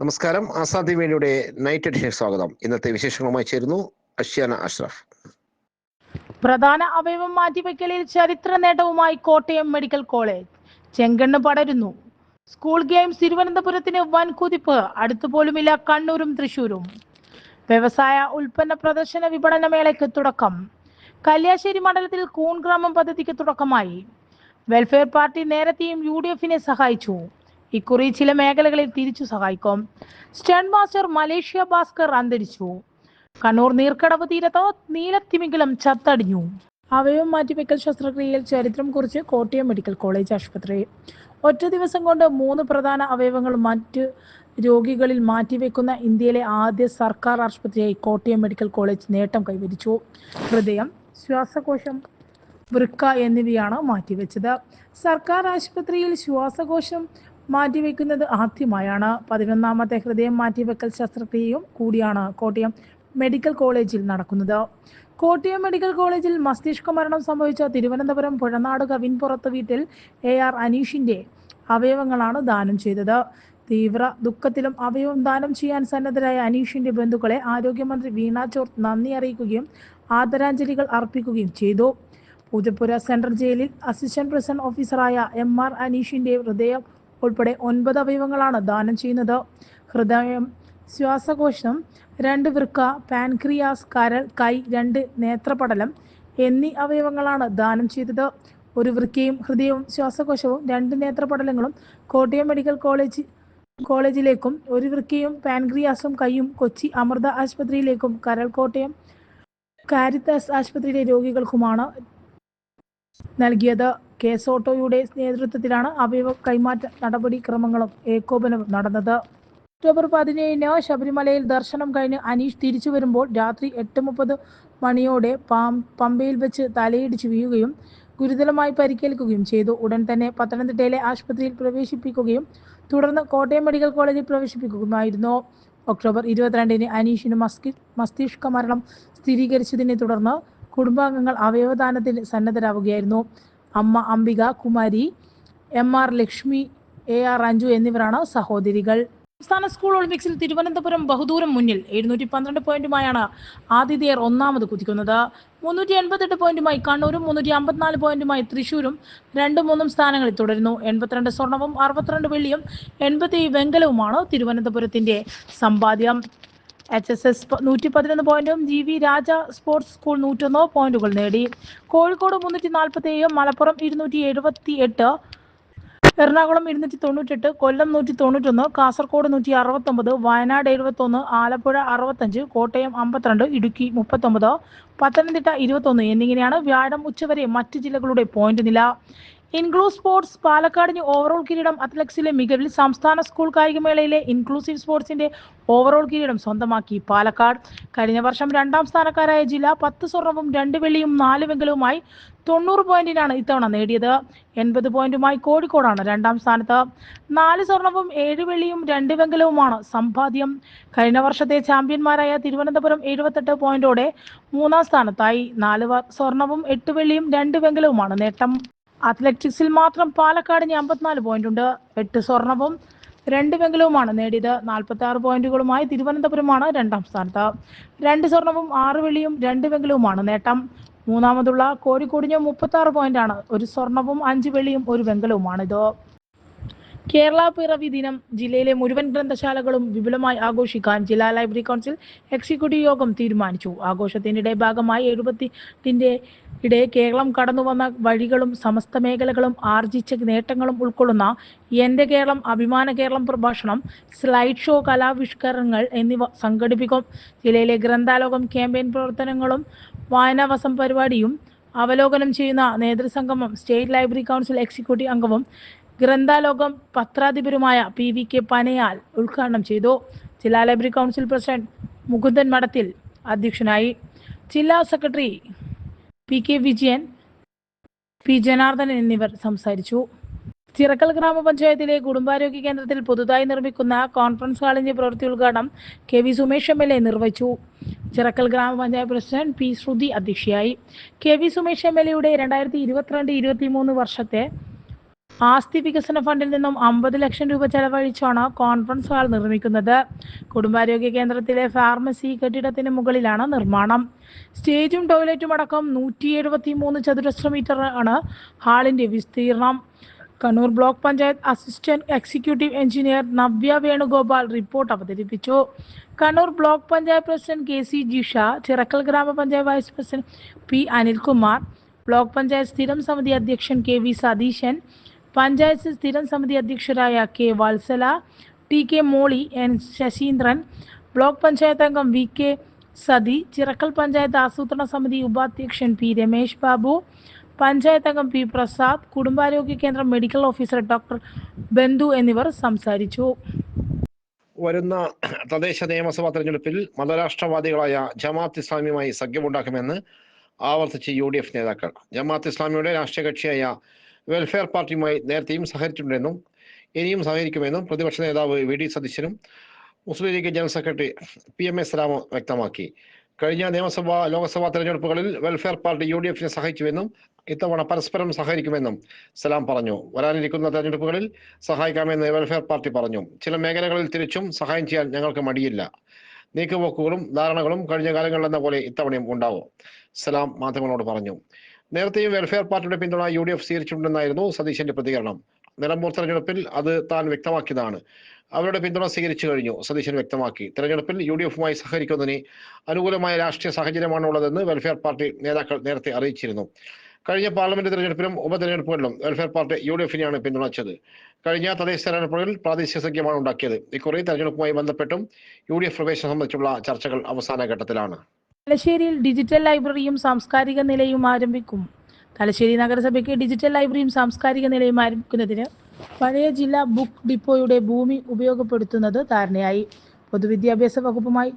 നമസ്കാരം. Azadi വേണിയുടെ night edition സ്വാഗതം. ഇന്നത്തെ വിശേഷങ്ങളുമായി ചേരുന്നു അഷ്യാന അഷ്റഫ്. പ്രധാന അവയവം മാറ്റിവെക്കലിൽ ചരിത്ര നേട്ടവുമായി കോട്ടയം മെഡിക്കൽ കോളേജ്. ചെങ്കണ്ണ് പടരുന്നു. സ്കൂൾ ഗെയിംസ് തിരുവനന്തപുരത്തിന് വൻ കുതിപ്പ്. അടുത്തുപോലുമില്ല കണ്ണൂരും തൃശൂരും വ്യവസായ ഉൽപ്പന്ന പ്രദർശന വിപണന മേളയ്ക്ക് തുടക്കം. കല്യാശ്ശേരി മണ്ഡലത്തിൽ കൂൺഗ്രാമം പദ്ധതിക്ക് തുടക്കമായി. വെൽഫെയർ പാർട്ടി നേരത്തെയും യു സഹായിച്ചു. ഇക്കുറി ചില മേഖലകളിൽ തിരിച്ചു സഹായിക്കും. സ്റ്റേൺ മാസ്റ്റർ മലേഷ്യ ഭാസ്കർ അന്തരിച്ചു. കണ്ണൂർ നീർക്കടവ് തീരത്ത് നീലത്തിമിംഗലം ചത്തടിഞ്ഞു. അവയവം മാറ്റിവെക്കൽ ശസ്ത്രക്രിയയിൽ ചരിത്രം കുറിച്ച് കോട്ടയം മെഡിക്കൽ കോളേജ് ആശുപത്രി. ഒറ്റ ദിവസം കൊണ്ട് മൂന്ന് പ്രധാന അവയവങ്ങൾ മറ്റ് രോഗികളിൽ മാറ്റിവെക്കുന്ന ഇന്ത്യയിലെ ആദ്യ സർക്കാർ ആശുപത്രിയായി കോട്ടയം മെഡിക്കൽ കോളേജ് നേട്ടം കൈവരിച്ചു. ഹൃദയം ശ്വാസകോശം വൃക്ക എന്നിവയാണ് മാറ്റിവെച്ചത്. സർക്കാർ ആശുപത്രിയിൽ ശ്വാസകോശം മാറ്റിവെക്കുന്നത് ആദ്യമായാണ്. പതിനൊന്നാമത്തെ ഹൃദയം മാറ്റിവെക്കൽ ശസ്ത്രക്രിയയും കൂടിയാണ് കോട്ടയം മെഡിക്കൽ കോളേജിൽ നടക്കുന്നത്. കോട്ടയം മെഡിക്കൽ കോളേജിൽ മസ്തിഷ്ക മരണം സംഭവിച്ച തിരുവനന്തപുരം പുഴനാട് കവിൻപുറത്ത് വീട്ടിൽ എ ആർ അനീഷിന്റെ അവയവങ്ങളാണ് ദാനം ചെയ്തത്. തീവ്ര ദുഃഖത്തിലും അവയവം ദാനം ചെയ്യാൻ സന്നദ്ധരായ അനീഷിന്റെ ബന്ധുക്കളെ ആരോഗ്യമന്ത്രി വീണ ചോർത്ത് നന്ദി അറിയിക്കുകയും ആദരാഞ്ജലികൾ അർപ്പിക്കുകയും ചെയ്തു. പൂജപ്പുര സെൻട്രൽ ജയിലിൽ അസിസ്റ്റന്റ് പ്രസിഡന്റ് ഓഫീസറായ എം ആർ അനീഷിന്റെ ഹൃദയം ഉൾപ്പെടെ ഒൻപത് അവയവങ്ങളാണ് ദാനം ചെയ്യുന്നത്. ഹൃദയം ശ്വാസകോശം രണ്ട് വൃക്ക പാൻക്രിയാസ് കരൾ കൈ രണ്ട് നേത്രപടലം എന്നീ അവയവങ്ങളാണ് ദാനം ചെയ്തത്. ഒരു വൃക്കയും ഹൃദയവും ശ്വാസകോശവും രണ്ട് നേത്രപടലങ്ങളും കോട്ടയം മെഡിക്കൽ കോളേജ് കോളേജിലേക്കും ഒരു വൃക്കയും പാൻക്രിയാസും കൈയും കൊച്ചി അമൃത ആശുപത്രിയിലേക്കും കരൾ കോട്ടയം കാരിത്താസ് ആശുപത്രിയിലെ രോഗികൾക്കുമാണ് നൽകിയത്. കേസ് ഓട്ടോയുടെ നേതൃത്വത്തിലാണ് അവയവ കൈമാറ്റ നടപടിക്രമങ്ങളും ഏകോപനവും നടന്നത്. ഒക്ടോബർ പതിനേഴിന് ശബരിമലയിൽ ദർശനം കഴിഞ്ഞ് അനീഷ് തിരിച്ചു വരുമ്പോൾ രാത്രി എട്ട് മുപ്പത് മണിയോടെ പമ്പയിൽ വെച്ച് തലയിടിച്ച് വീഴുകയും ഗുരുതരമായി പരിക്കേൽക്കുകയും ചെയ്തു. ഉടൻ തന്നെ പത്തനംതിട്ടയിലെ ആശുപത്രിയിൽ പ്രവേശിപ്പിക്കുകയും തുടർന്ന് കോട്ടയം മെഡിക്കൽ കോളേജിൽ പ്രവേശിപ്പിക്കുകയുമായിരുന്നു. ഒക്ടോബർ ഇരുപത്തിരണ്ടിന് അനീഷിന് മസ്കി മസ്തിഷ്ക മരണം സ്ഥിരീകരിച്ചതിനെ തുടർന്ന് കുടുംബാംഗങ്ങൾ അവയവദാനത്തിൽ സന്നദ്ധരാവുകയായിരുന്നു. അമ്മ Ambika Kumari M R Lakshmi A R Anju എന്നിവരാണ് സഹോദരികൾ. സംസ്ഥാന സ്കൂൾ ഒളിമ്പിക്സിൽ തിരുവനന്തപുരം ബഹുദൂരം മുന്നിൽ എഴുന്നൂറ്റി പന്ത്രണ്ട് പോയിന്റുമായാണ് ആതിഥേയർ ഒന്നാമത് കുതിക്കുന്നത്. മുന്നൂറ്റി എൺപത്തെട്ട് പോയിന്റുമായി കണ്ണൂരും മുന്നൂറ്റി അമ്പത്തിനാല് പോയിന്റുമായി തൃശൂരും രണ്ടും മൂന്നും സ്ഥാനങ്ങളിൽ തുടരുന്നു. എൺപത്തിരണ്ട് സ്വർണവും അറുപത്തിരണ്ട് വെള്ളിയും എൺപത്തി വെങ്കലവുമാണ് തിരുവനന്തപുരത്തിന്റെ സമ്പാദ്യം. എച്ച് എസ് എസ് നൂറ്റി പതിനൊന്ന് പോയിന്റും G V Raja sports school നൂറ്റൊന്ന് പോയിന്റുകൾ നേടി. കോഴിക്കോട് മുന്നൂറ്റി നാൽപ്പത്തി ഏഴ് മലപ്പുറം ഇരുന്നൂറ്റി എഴുപത്തി എട്ട് എറണാകുളം ഇരുന്നൂറ്റി തൊണ്ണൂറ്റെട്ട് കൊല്ലം നൂറ്റി തൊണ്ണൂറ്റൊന്ന് കാസർഗോഡ് നൂറ്റി അറുപത്തൊമ്പത് വയനാട് എഴുപത്തൊന്ന് ആലപ്പുഴ അറുപത്തഞ്ച് കോട്ടയം അമ്പത്തിരണ്ട് ഇടുക്കി മുപ്പത്തൊമ്പത് പത്തനംതിട്ട ഇരുപത്തൊന്ന് എന്നിങ്ങനെയാണ് വ്യാഴം ഉച്ചവരെ മറ്റ് ജില്ലകളുടെ പോയിന്റ് നില. ഇൻക്ലൂസ് സ്പോർട്സ് പാലക്കാടിന് ഓവറോൾ കിരീടം അത്ലറ്റിക്സിലെ മികവിൽ സംസ്ഥാന സ്കൂൾ കായികമേളയിലെ ഇൻക്ലൂസീവ് സ്പോർട്സിന്റെ ഓവറോൾ കിരീടം സ്വന്തമാക്കി. പാലക്കാട് കഴിഞ്ഞ വർഷം രണ്ടാം സ്ഥാനക്കാരായ ജില്ല പത്ത് സ്വർണവും രണ്ട് വെള്ളിയും നാല് വെങ്കലവുമായി തൊണ്ണൂറ് പോയിന്റിനാണ് ഇത്തവണ നേടിയത്. എൺപത് പോയിന്റുമായി കോഴിക്കോടാണ് രണ്ടാം സ്ഥാനത്ത്. നാല് സ്വർണവും ഏഴ് വെള്ളിയും രണ്ട് വെങ്കലവുമാണ് സമ്പാദ്യം. കഴിഞ്ഞ വർഷത്തെ ചാമ്പ്യന്മാരായ തിരുവനന്തപുരം എഴുപത്തെട്ട് പോയിന്റോടെ മൂന്നാം സ്ഥാനത്തായി. നാല് സ്വർണവും എട്ട് വെള്ളിയും രണ്ട് വെങ്കലവുമാണ് നേട്ടം. അത്ലറ്റിക്സിൽ മാത്രം പാലക്കാടിന് അമ്പത്തിനാല് പോയിന്റ് ഉണ്ട്. എട്ട് സ്വർണവും രണ്ട് വെങ്കലവുമാണ് നേടിയത്. നാൽപ്പത്തി ആറ് പോയിന്റുകളുമായി തിരുവനന്തപുരമാണ് രണ്ടാം സ്ഥാനത്ത്. രണ്ട് സ്വർണവും ആറ് വെള്ളിയും രണ്ട് വെങ്കലവുമാണ് നേട്ടം. മൂന്നാമതുള്ള കോഴിക്കോടിന് മുപ്പത്തി ആറ് പോയിന്റാണ് ഒരു സ്വർണവും അഞ്ച് വെള്ളിയും ഒരു വെങ്കലവുമാണിത്. കേരള പിറവി ദിനം ജില്ലയിലെ മുഴുവൻ ഗ്രന്ഥശാലകളും വിപുലമായി ആഘോഷിക്കാൻ ജില്ലാ ലൈബ്രറി കൗൺസിൽ എക്സിക്യൂട്ടീവ് യോഗം തീരുമാനിച്ചു. ആഘോഷത്തിനിടെ ഭാഗമായി എഴുപത്തിന്റെ ഇടെ കേരളം കടന്നുവന്ന വഴികളും സമസ്ത മേഖലകളും ആർജിച്ച നേട്ടങ്ങളും ഉൾക്കൊള്ളുന്ന എന്റെ കേരളം അഭിമാന കേരളം പ്രഭാഷണം സ്ലൈഡ് ഷോ കലാവിഷ്കരണങ്ങൾ എന്നിവ സംഘടിപ്പിക്കും. ജില്ലയിലെ ഗ്രന്ഥാലോകം ക്യാമ്പയിൻ പ്രവർത്തനങ്ങളും വായനാവസം പരിപാടിയും അവലോകനം ചെയ്യുന്ന നേതൃസംഗമം സ്റ്റേറ്റ് ലൈബ്രറി കൗൺസിൽ എക്സിക്യൂട്ടീവ് അംഗവും ഗ്രന്ഥാലോകം പത്രാധിപരുമായ പി വി കെ പനയാൽ ഉദ്ഘാടനം ചെയ്തു. ജില്ലാ library council president Mukundan Madathil അധ്യക്ഷനായി. ജില്ലാ secretary P K Vijayan P Janardhanan എന്നിവർ സംസാരിച്ചു. ചിറക്കൽ ഗ്രാമപഞ്ചായത്തിലെ കുടുംബാരോഗ്യ കേന്ദ്രത്തിൽ പുതുതായി നിർമ്മിക്കുന്ന കോൺഫറൻസ് ഹാളിന്റെ പ്രവൃത്തി ഉദ്ഘാടനം K V Sumesh M L A നിർവഹിച്ചു. ചിറക്കൽ ഗ്രാമപഞ്ചായത്ത് പ്രസിഡന്റ് പി ശ്രുതി അധ്യക്ഷയായി. K V Sumesh M L എയുടെ രണ്ടായിരത്തി ഇരുപത്തിരണ്ട് ഇരുപത്തി മൂന്ന് വർഷത്തെ ആസ്തി വികസന ഫണ്ടിൽ നിന്നും അമ്പത് ലക്ഷം രൂപ ചെലവഴിച്ചാണ് കോൺഫറൻസ് ഹാൾ നിർമ്മിക്കുന്നത്. കുടുംബാരോഗ്യ കേന്ദ്രത്തിലെ ഫാർമസി കെട്ടിടത്തിന് മുകളിലാണ് നിർമ്മാണം. സ്റ്റേജും ടോയ്ലറ്റും അടക്കം നൂറ്റി എഴുപത്തി മൂന്ന് ചതുരശ്ര മീറ്റർ ആണ് ഹാളിന്റെ വിസ്തീർണം. Kannur block panchayat assistant executive engineer Navya Venugopal report അവതരിപ്പിച്ചു. Kannur block panchayat president K C Jisha Chirakkal ഗ്രാമപഞ്ചായത്ത് vice president P Anilkumar block panchayat സ്ഥിരം സമിതി അധ്യക്ഷൻ കെ വി സതീശൻ പഞ്ചായത്ത് സ്ഥിരം സമിതി അധ്യക്ഷരായ K Valsala T K Molly N Saseendran block panchayat അംഗം V K Sathi Chirakkal panchayat ആസൂത്രണ സമിതി ഉപാധ്യക്ഷൻ പി രമേശ് ബാബു പഞ്ചായത്ത് അംഗം പി പ്രസാദ് കുടുംബാരോഗ്യ കേന്ദ്രം മെഡിക്കൽ ഓഫീസർ ഡോക്ടർ ബന്ധു എന്നിവർ സംസാരിച്ചു. വരുന്ന തദ്ദേശ നിയമസഭാ തെരഞ്ഞെടുപ്പിൽ മതരാഷ്ട്രവാദികളായ ജമാഅത്ത് ഇസ്ലാമിയുമായി സഖ്യമുണ്ടാക്കുമെന്ന് ആവർത്തിച്ച് യു ഡി എഫ് നേതാക്കൾ. ജമാഅത്ത് ഇസ്ലാമിയുടെ രാഷ്ട്രീയ കക്ഷിയായ വെൽഫെയർ പാർട്ടിയുമായി നേരത്തെയും സഹകരിച്ചിട്ടുണ്ടെന്നും ഇനിയും സഹകരിക്കുമെന്നും പ്രതിപക്ഷ നേതാവ് വി ഡി സതീശനും Muslim League general secretary P M S Rama വ്യക്തമാക്കി. കഴിഞ്ഞ നിയമസഭാ ലോക്സഭാ തെരഞ്ഞെടുപ്പുകളിൽ വെൽഫെയർ പാർട്ടി യു ഡി എഫിനെ സഹായിച്ചുവെന്നും ഇത്തവണ പരസ്പരം സഹകരിക്കുമെന്നും സലാം പറഞ്ഞു. വരാനിരിക്കുന്ന തെരഞ്ഞെടുപ്പുകളിൽ സഹായിക്കാമെന്ന് വെൽഫെയർ പാർട്ടി പറഞ്ഞു. ചില മേഖലകളിൽ തിരിച്ചും സഹായം ചെയ്യാൻ ഞങ്ങൾക്ക് മടിയില്ല. നീക്കുപോക്കുകളും ധാരണകളും കഴിഞ്ഞ കാലങ്ങളിലെന്ന പോലെ ഇത്തവണയും ഉണ്ടാവും. സലാം മാധ്യമങ്ങളോട് പറഞ്ഞു. നേരത്തെയും വെൽഫെയർ പാർട്ടിയുടെ പിന്തുണ യു ഡി എഫ് സ്വീകരിച്ചിട്ടുണ്ടെന്നായിരുന്നു സതീശന്റെ പ്രതികരണം. നിലമ്പൂർ തെരഞ്ഞെടുപ്പിൽ അത് താൻ വ്യക്തമാക്കിയതാണ്. അവരുടെ പിന്തുണ സ്വീകരിച്ചു കഴിഞ്ഞു സതീശൻ വ്യക്തമാക്കി. തെരഞ്ഞെടുപ്പിൽ യു ഡി എഫുമായി സഹകരിക്കുന്നതിന് അനുകൂലമായ രാഷ്ട്രീയ സാഹചര്യമാണുള്ളതെന്ന് വെൽഫെയർ പാർട്ടി നേതാക്കൾ നേരത്തെ അറിയിച്ചിരുന്നു. കഴിഞ്ഞ പാർലമെന്റ് തെരഞ്ഞെടുപ്പിലും ഉപതെരഞ്ഞെടുപ്പുകളിലും വെൽഫെയർ പാർട്ടി യു ഡി എഫിനെയാണ് പിന്തുണച്ചത്. കഴിഞ്ഞ തദ്ദേശ തെരഞ്ഞെടുപ്പുകളിൽ പ്രാദേശിക സഖ്യമാണ് ഉണ്ടാക്കിയത്. ഇക്കുറി തെരഞ്ഞെടുപ്പുമായി ബന്ധപ്പെട്ടും യു ഡി എഫ് പ്രവേശനം സംബന്ധിച്ചുള്ള ചർച്ചകൾ അവസാന ഘട്ടത്തിലാണ്. തലശ്ശേരിയിൽ ഡിജിറ്റൽ ലൈബ്രറിയും സാംസ്കാരിക നിലയും ആരംഭിക്കും. തലശ്ശേരി നഗരസഭയ്ക്ക് ഡിജിറ്റൽ ലൈബ്രറിയും സാംസ്കാരിക നിലയും ആരംഭിക്കുന്നതിന് പഴയ ജില്ലാ ബുക്ക് ഡിപ്പോയുടെ ഭൂമി ഉപയോഗപ്പെടുത്തുന്നത് ധാരണയായി. പൊതുവിദ്യാഭ്യാസ വകുപ്പുമായി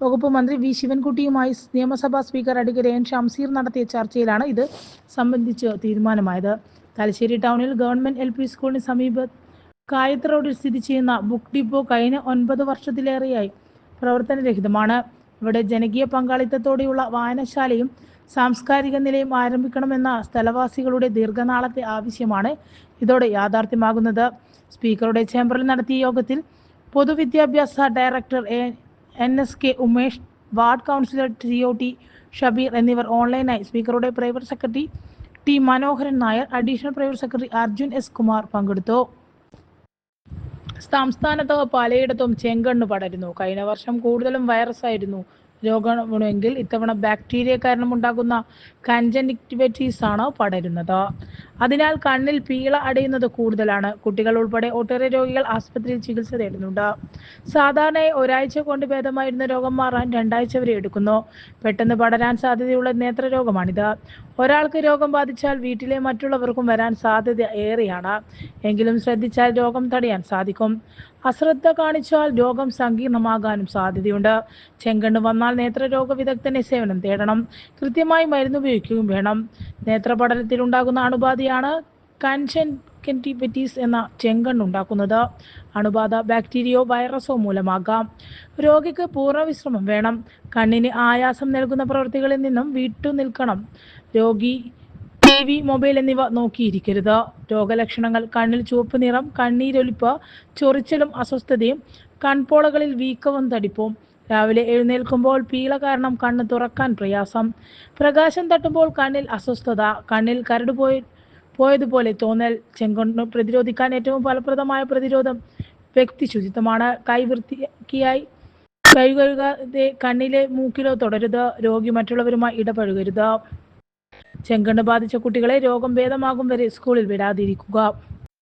വകുപ്പ് മന്ത്രി വി ശിവൻകുട്ടിയുമായി നിയമസഭാ സ്പീക്കർ അഡ്വക്കേറ്റ് എൻ ഷംസീർ നടത്തിയ ചർച്ചയിലാണ് ഇത് സംബന്ധിച്ച് തീരുമാനമായത്. തലശ്ശേരി ടൗണിൽ ഗവൺമെന്റ് എൽ പി സ്കൂളിന് സമീപ കായത്ത് റോഡിൽ സ്ഥിതി ചെയ്യുന്ന ബുക്ക് ഡിപ്പോ കഴിഞ്ഞ ഒൻപത് വർഷത്തിലേറെയായി പ്രവർത്തനരഹിതമാണ്. ഇവിടെ ജനകീയ പങ്കാളിത്തത്തോടെയുള്ള വായനശാലയും സാംസ്കാരിക നിലയം ആരംഭിക്കണമെന്ന സ്ഥലവാസികളുടെ ദീർഘനാളത്തെ ആവശ്യമാണ് ഇതോടെ യാഥാർത്ഥ്യമാകുന്നത്. സ്പീക്കറുടെ ചേംബറിൽ നടത്തിയ യോഗത്തിൽ പൊതുവിദ്യാഭ്യാസ director A N S K Umesh ward councillor T O T Shabeer എന്നിവർ ഓൺലൈനായി സ്പീക്കറുടെ private secretary T Manoharan Nair additional private secretary Arjun S Kumar പങ്കെടുത്തു. സംസ്ഥാനത്ത് പലയിടത്തും ചെങ്കണ്ണ് പടരുന്നു. കഴിഞ്ഞ വർഷം കൂടുതലും വൈറസ് ആയിരുന്നു രോഗമെങ്കിൽ ഇത്തവണ ബാക്ടീരിയ കാരണം ഉണ്ടാകുന്ന കൺജനിക്ടിവിറ്റീസ് ആണ് പടരുന്നത്. അതിനാൽ കണ്ണിൽ പീള അടയുന്നത് കൂടുതലാണ്. കുട്ടികൾ ഉൾപ്പെടെ ഒട്ടേറെ രോഗികൾ ആസ്പത്രിയിൽ ചികിത്സ തേടുന്നുണ്ട്. സാധാരണയായി ഒരാഴ്ച കൊണ്ട് ഭേദമായിരുന്ന രോഗം മാറാൻ രണ്ടാഴ്ച വരെ എടുക്കുന്നു. പെട്ടെന്ന് പടരാൻ സാധ്യതയുള്ള നേത്രരോഗമാണിത് ഒരാൾക്ക് രോഗം ബാധിച്ചാൽ വീട്ടിലെ മറ്റുള്ളവർക്കും വരാൻ സാധ്യത ഏറെയാണ്. എങ്കിലും ശ്രദ്ധിച്ചാൽ രോഗം തടയാൻ സാധിക്കും. അശ്രദ്ധ കാണിച്ചാൽ രോഗം സങ്കീർണമാകാനും സാധ്യതയുണ്ട്. ചെങ്കണ്ണ് വന്നാൽ നേത്രരോഗ വിദഗ്ധനെ സേവനം തേടണം. കൃത്യമായി മരുന്ന് ഉപയോഗിക്കുകയും വേണം. നേത്രപടലത്തിൽ ഉണ്ടാകുന്ന അണുബാധയാണ് കൺജൻകറ്റിവിറ്റീസ് എന്ന ചെങ്കണ്ണ് ഉണ്ടാക്കുന്നത്. അണുബാധ ബാക്ടീരിയോ വൈറസോ മൂലമാകാം. രോഗിക്ക് പൂർണവിശ്രമം വേണം. കണ്ണിന് ആയാസം നൽകുന്ന പ്രവൃത്തികളിൽ നിന്നും വിട്ടു നിൽക്കണം. രോഗി ടി മൊബൈൽ എന്നിവ നോക്കിയിരിക്കരുത്. രോഗലക്ഷണങ്ങൾ കണ്ണിൽ ചുവപ്പ് നിറം കണ്ണീരൊലിപ്പ് ചൊറിച്ചിലും അസ്വസ്ഥതയും കൺപോളകളിൽ വീക്കവും തടിപ്പും. രാവിലെ എഴുന്നേൽക്കുമ്പോൾ പീള കാരണം കണ്ണ് തുറക്കാൻ പ്രയാസം. പ്രകാശം തട്ടുമ്പോൾ കണ്ണിൽ അസ്വസ്ഥത കണ്ണിൽ കരട് പോയി പോയതുപോലെ തോന്നൽ. ചെങ്കൊണ്ണ് പ്രതിരോധിക്കാൻ ഏറ്റവും ഫലപ്രദമായ പ്രതിരോധം വ്യക്തി ശുചിത്വമാണ് കൈ വൃത്തിയായി കൈ കഴുകാതെ കണ്ണിലെ മൂക്കിലോ തുടരുത്. രോഗി മറ്റുള്ളവരുമായി ഇടപഴകരുത്. ചെങ്കണ്ണ് ബാധിച്ച കുട്ടികളെ രോഗം ഭേദമാകും വരെ സ്കൂളിൽ വിടാതിരിക്കുക.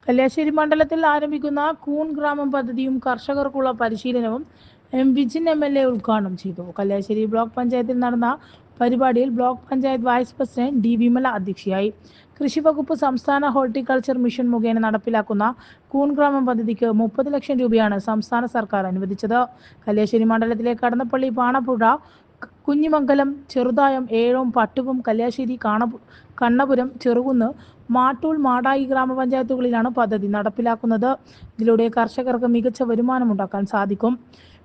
കല്യാശ്ശേരി മണ്ഡലത്തിൽ ആരംഭിക്കുന്ന കൂൺ ഗ്രാമം പദ്ധതിയും കർഷകർക്കുള്ള പരിശീലനവും M Vijin M L A ഉദ്ഘാടനം ചെയ്തു. കല്യാശ്ശേരി ബ്ലോക്ക് പഞ്ചായത്തിൽ നടന്ന പരിപാടിയിൽ block panchayat vice president D Vimala അധ്യക്ഷയായി. കൃഷി വകുപ്പ് സംസ്ഥാന ഹോർട്ടിക്കൾച്ചർ മിഷൻ മുഖേന നടപ്പിലാക്കുന്ന കൂൺ ഗ്രാമം പദ്ധതിക്ക് മുപ്പത് ലക്ഷം രൂപയാണ് സംസ്ഥാന സർക്കാർ അനുവദിച്ചത്. കല്യാശ്ശേരി മണ്ഡലത്തിലെ കടന്നപ്പള്ളി പാണപ്പുഴ കുഞ്ഞിമംഗലം ചെറുതായം ഏഴോം പട്ടുവും കല്യാശ്ശേരി കാണപു കണ്ണപുരം ചെറുകുന്ന് മാട്ടൂൾ മാടായി ഗ്രാമപഞ്ചായത്തുകളിലാണ് പദ്ധതി നടപ്പിലാക്കുന്നത്. ഇതിലൂടെ കർഷകർക്ക് മികച്ച വരുമാനമുണ്ടാക്കാൻ സാധിക്കും.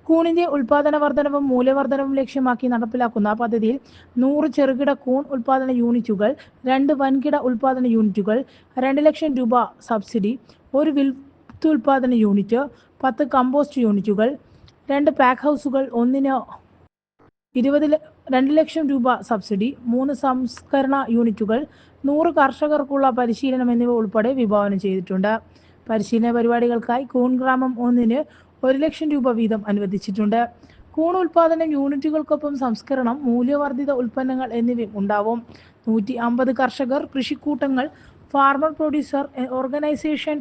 കൂണിന്റെ ഉൽപാദന വർധനവും മൂല്യവർധനവും ലക്ഷ്യമാക്കി നടപ്പിലാക്കുന്ന പദ്ധതിയിൽ നൂറ് ചെറുകിട കൂൺ ഉൽപാദന യൂണിറ്റുകൾ രണ്ട് വൻകിട ഉൽപാദന യൂണിറ്റുകൾ രണ്ട് ലക്ഷം രൂപ സബ്സിഡി ഒരു വിൽപ്പുൽപാദന യൂണിറ്റ് പത്ത് കമ്പോസ്റ്റ് യൂണിറ്റുകൾ രണ്ട് പാക്ക് ഹൗസുകൾ ഒന്നിന് ഇരുപത് രണ്ട് ലക്ഷം രൂപ സബ്സിഡി മൂന്ന് സംസ്കരണ യൂണിറ്റുകൾ നൂറ് കർഷകർക്കുള്ള പരിശീലനം എന്നിവ ഉൾപ്പെടെ വിഭാവനം ചെയ്തിട്ടുണ്ട്. പരിശീലന പരിപാടികൾക്കായി കൂൺ ഗ്രാമം ഒന്നിന് ഒരു ലക്ഷം രൂപ വീതം അനുവദിച്ചിട്ടുണ്ട്. കൂൺ ഉൽപാദനം യൂണിറ്റുകൾക്കൊപ്പം സംസ്കരണം മൂല്യവർദ്ധിത ഉൽപ്പന്നങ്ങൾ എന്നിവയും ഉണ്ടാവും. നൂറ്റി അമ്പത് കർഷകർ കൃഷിക്കൂട്ടങ്ങൾ ഫാർമർ പ്രൊഡ്യൂസർ ഓർഗനൈസേഷൻ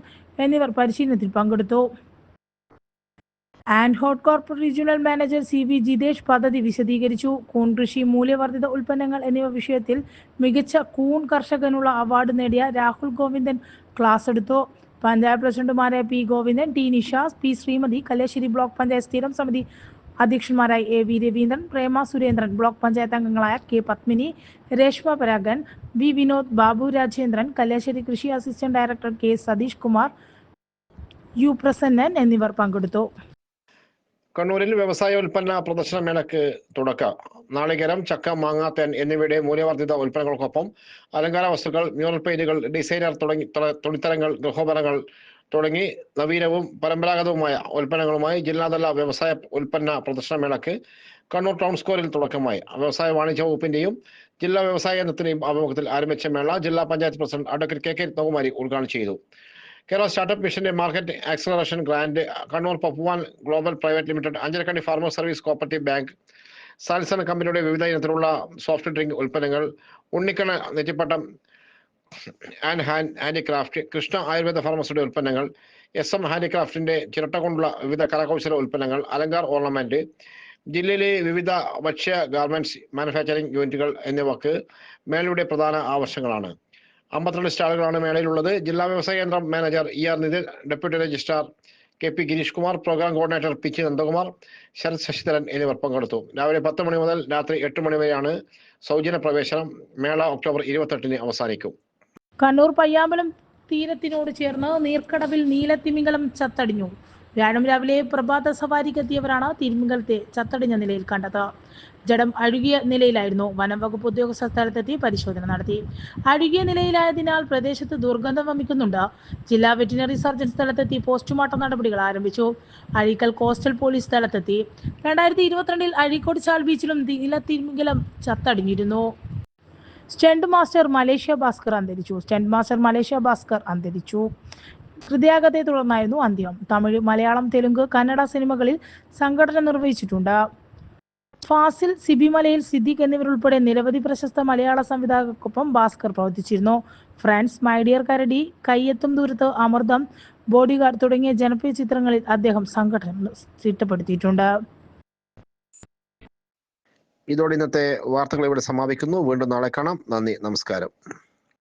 എന്നിവർ പരിശീലനത്തിൽ പങ്കെടുത്തു. And hot corporate regional manager C V Jithesh പദ്ധതി വിശദീകരിച്ചു. കൂൺ കൃഷി മൂല്യവർദ്ധിത ഉൽപ്പന്നങ്ങൾ എന്നിവ വിഷയത്തിൽ മികച്ച കൂൺ കർഷകനുള്ള അവാർഡ് നേടിയ രാഹുൽ ഗോവിന്ദൻ ക്ലാസ് എടുത്തു. പഞ്ചായത്ത് പ്രസിഡന്റുമാരായ P Govindan T Nishas P Sreemathi Kalliasseri block panchayat സ്ഥിരം സമിതി അധ്യക്ഷന്മാരായി A V Raveendran Prema Surendran block panchayat അംഗങ്ങളായ കെ പത്മിനി രേഷ്മ പരാഗൻ വി വിനോദ് ബാബു രാജേന്ദ്രൻ കല്യാശ്ശേരി കൃഷി assistant director K Satheesh Kumar U Prasannan എന്നിവർ പങ്കെടുത്തു. കണ്ണൂരിൽ വ്യവസായ ഉൽപ്പന്ന പ്രദർശന മേളയ്ക്ക് തുടക്കം. നാളികേരം ചക്ക മാങ്ങ തേൻ എന്നിവയുടെ മൂല്യവർദ്ധിത ഉൽപ്പന്നങ്ങൾക്കൊപ്പം അലങ്കാര വസ്തുക്കൾ മ്യൂറൽ പെയിന്റുകൾ ഡിസൈനർ തുടങ്ങി തുണിത്തരങ്ങൾ ഗൃഹോപകരണങ്ങൾ തുടങ്ങി നവീനവും പരമ്പരാഗതവുമായ ഉൽപ്പന്നങ്ങളുമായി ജില്ലാതല വ്യവസായ ഉൽപ്പന്ന പ്രദർശന മേളയ്ക്ക് കണ്ണൂർ ടൗൺ സ്ക്വയറിൽ തുടക്കമായി. വ്യവസായ വാണിജ്യ വകുപ്പിന്റെയും ജില്ലാ വ്യവസായ കേന്ദ്രത്തിന്റെയും ആഭിമുഖ്യത്തിൽ ആരംഭിച്ച മേള ജില്ലാ panchayat president advocate K K Ratnakumari ഉദ്ഘാടനം ചെയ്തു. കേരള സ്റ്റാർട്ടപ്പ് മിഷന്റെ market acceleration grant Kannur പപ്പുവാൻ global private limited Anjarakandy farmer service cooperative bank Salson കമ്പനിയുടെ വിവിധ ഇനത്തിലുള്ള സോഫ്റ്റ് ഡ്രിങ്ക് ഉൽപ്പന്നങ്ങൾ ഉണ്ണിക്കണ നെറ്റിപ്പട്ടം and hand handicraft Krishna Ayurveda ഫാർമസിയുടെ ഉൽപ്പന്നങ്ങൾ എസ് എം ഹാൻഡിക്രാഫ്റ്റിന്റെ ചിരട്ട കൊണ്ടുള്ള വിവിധ കരകൗശല ഉൽപ്പന്നങ്ങൾ അലങ്കാർ ഓർണമെന്റ് ജില്ലയിലെ വിവിധ ഭക്ഷ്യ ഗാർമെന്റ്സ് മാനുഫാക്ചറിംഗ് യൂണിറ്റുകൾ എന്നിവക്ക് മേളയുടെ പ്രധാന ആവശ്യങ്ങളാണ്. അമ്പത്തിരണ്ട് സ്റ്റാളുകളാണ് മേളയിലുള്ളത്. ജില്ലാ വ്യവസായ കേന്ദ്രം manager E R Nithin deputy registrar K P Gireesh Kumar programme coordinator P ചി നന്ദകുമാർ ശരത് ശശിധരൻ എന്നിവർ പങ്കെടുത്തു. രാവിലെ പത്ത് മണി മുതൽ രാത്രി എട്ട് മണി വരെയാണ് സൗജന്യ പ്രവേശനം. മേള ഒക്ടോബർ ഇരുപത്തെട്ടിന് അവസാനിക്കും. കണ്ണൂർ പയ്യാമ്പലം തീരത്തിനോട് ചേർന്ന് നീർക്കടവിൽ നീലത്തിമിംഗലം ചത്തടിഞ്ഞു. വ്യാഴം രാവിലെ പ്രഭാത സവാരിക്കെത്തിയവരാണ് തിരുമുങ്കലത്തെ ചത്തടിഞ്ഞ നിലയിൽ കണ്ടത്. ജഡം അഴുകിയ നിലയിലായിരുന്നു വനം വകുപ്പ് ഉദ്യോഗസ്ഥ സ്ഥലത്തെത്തി പരിശോധന നടത്തി. അഴുകിയ നിലയിലായതിനാൽ പ്രദേശത്ത് ദുർഗന്ധം വമിക്കുന്നുണ്ട്. ജില്ലാ വെറ്റിനറി സർജൻ സ്ഥലത്തെത്തി പോസ്റ്റ്മോർട്ടം നടപടികൾ ആരംഭിച്ചു. അഴീക്കൽ കോസ്റ്റൽ പോലീസ് സ്ഥലത്തെത്തി. രണ്ടായിരത്തി ഇരുപത്തിരണ്ടിൽ അഴീക്കോട് ചാൾ ബീച്ചിലും നീലത്തിമിംഗലം ചത്തടിഞ്ഞിരുന്നു. സ്റ്റെൻഡ് മാസ്റ്റർ മലേഷ്യ ഭാസ്കർ അന്തരിച്ചു. സ്റ്റെൻഡ് മാസ്റ്റർ മലേഷ്യ ഭാസ്കർ അന്തരിച്ചു. ഹൃദയാഘത്തെ തുടർന്നായിരുന്നു അന്ത്യം. തമിഴ് മലയാളം തെലുങ്ക് കന്നഡ സിനിമകളിൽ സംഘടന നിർവഹിച്ചിട്ടുണ്ട്. ഫാസിൽ സിബിമലയിൽ സിദ്ദിഖ് എന്നിവരുൾപ്പെടെ നിരവധി പ്രശസ്ത മലയാള സംവിധായകർക്കൊപ്പം ഭാസ്കർ പ്രവർത്തിച്ചിരുന്നു. ഫ്രാൻസ് മൈഡിയർ കരടി കയ്യെത്തും ദൂരത്ത് അമൃതം ബോഡിഗാർഡ് തുടങ്ങിയ ജനപ്രിയ ചിത്രങ്ങളിൽ അദ്ദേഹം സംഘടന ചിട്ടപ്പെടുത്തിയിട്ടുണ്ട്. ഇതോടെ ഇന്നത്തെ വാർത്തകൾ ഇവിടെ സമാപിക്കുന്നു. വീണ്ടും നാളെ കാണാം. നന്ദി നമസ്കാരം.